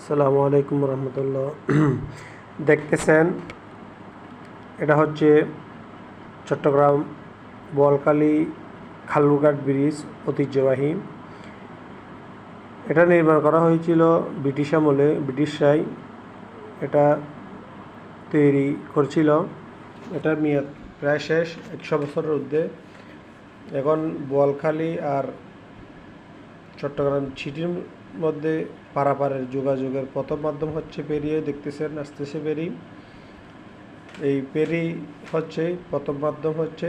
আসসালামু আলাইকুম রহমতুল্লাহ। দেখতেছেন, এটা হচ্ছে চট্টগ্রাম বোয়ালখালী খালুঘাট ব্রিজ ঐতিহ্যবাহী। এটা নির্মাণ করা হয়েছিল ব্রিটিশ আমলে ব্রিটিশরাই এটা তৈরি করছিল। এটার মেয়াদ প্রায় শেষ, একশো বছরের ঊর্ধ্বে। এখন বোয়ালখালী আর চট্টগ্রাম সিটির মধ্যে পারাপারের যোগাযোগের প্রথম মাধ্যম হচ্ছে পেরিয়ে, দেখতেছেন, আসতেছে পেরি। এই পেরি হচ্ছে প্রথম মাধ্যম হচ্ছে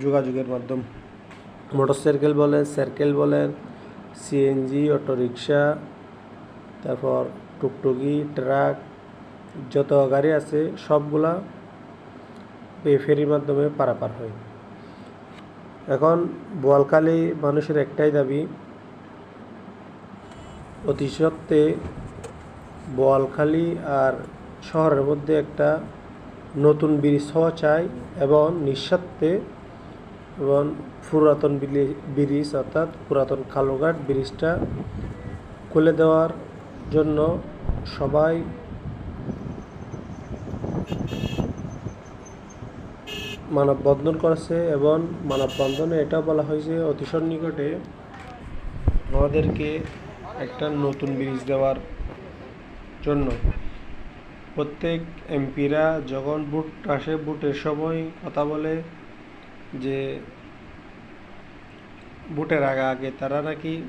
যোগাযোগের মাধ্যম। মোটর সাইকেল বলেন সাইকেল বলেন সিএনজি অটোরিকশা, তারপর টুকটুকি, ট্রাক, যত গাড়ি আছে, সবগুলা এই ফেরির মাধ্যমে পারাপার হয়। এখন বোয়ালখালী মানুষের একটাই দাবি অতি সত্ত্বে বোয়ালখালী আর শহরের মধ্যে একটা নতুন ব্রিজ হওয়া চাই এবং নিঃস্বার্থে এবং পুরাতন ব্রিজ অর্থাৎ পুরাতন কালোঘাট ব্রিজটা খুলে দেওয়ার জন্য সবাই মানববন্ধন করেছে এবং মানববন্ধনে এটা বলা হয়েছে, অতি সন্নিকটে আমাদেরকে একটা নতুন ব্রিজ দেওয়ার জন্য। প্রত্যেক এমপিরা যখন ভোট আসে, ভোটের সময় কথা বলে যে ভোটের আগে আগে তারা নাকি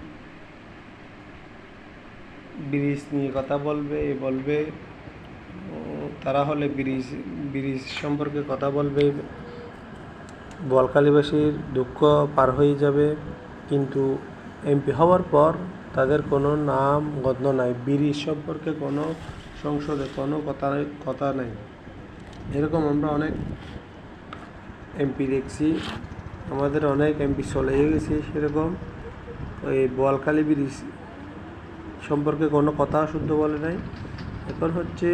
ব্রিজ নিয়ে কথা বলবে, এ বলবে। তারা হলে ব্রিজ ব্রিজ সম্পর্কে কথা বলবে। বলকালীবাসীর দুঃখ পার হয়ে যাবে। কিন্তু এমপি হওয়ার পর তাদের কোনো নাম গন্ধ নাই ব্রিজ সম্পর্কে কোনো সংসদে কোনো কথা কথা নাই। এরকম আমরা অনেক এমপি দেখছি, আমাদের অনেক এমপি চলে গেছে সেরকম। ওই বোয়ালখালী ব্রিজ সম্পর্কে কোনো কথা শুদ্ধ বলে নাই। এখন হচ্ছে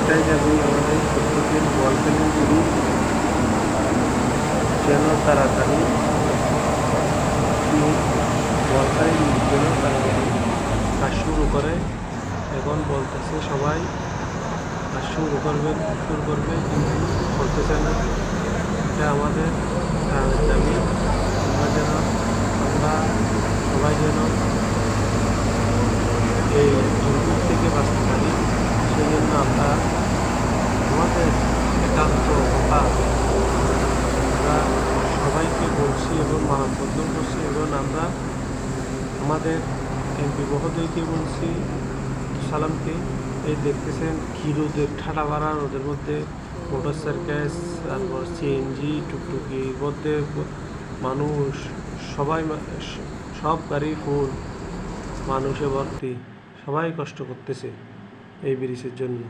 এটাই দাবি আমাদের যেন তাড়াতাড়ি যেন তাড়াতাড়ি কাজ শুরু করে। এখন বলতেছে সবাই কাজ শুরু করবে শুরু করবে, কিন্তু করতেছে না। এটা আমাদের দাবি। আমরা যেন, আমরা সবাই যেন এই দুর্যোগ থেকে বাঁচতে পারি সেই জন্য আমরা আমাদের একান্ত কথা বলছি এবং মানববন্ধন করছি এবং আমরা আমাদের এমপি মহোদয়কে বলছি, সালামকে, এই দেখতেছেন কি রোদের ঠাডা ভাড়া রোদের মধ্যে মোটর সাইকেল তারপর সিএনজি টুকটুকির মধ্যে মানুষ, সবাই সব গাড়ি ফুল মানুষে ভর্তি, সবাই কষ্ট করতেছে এই ব্রিজের জন্য।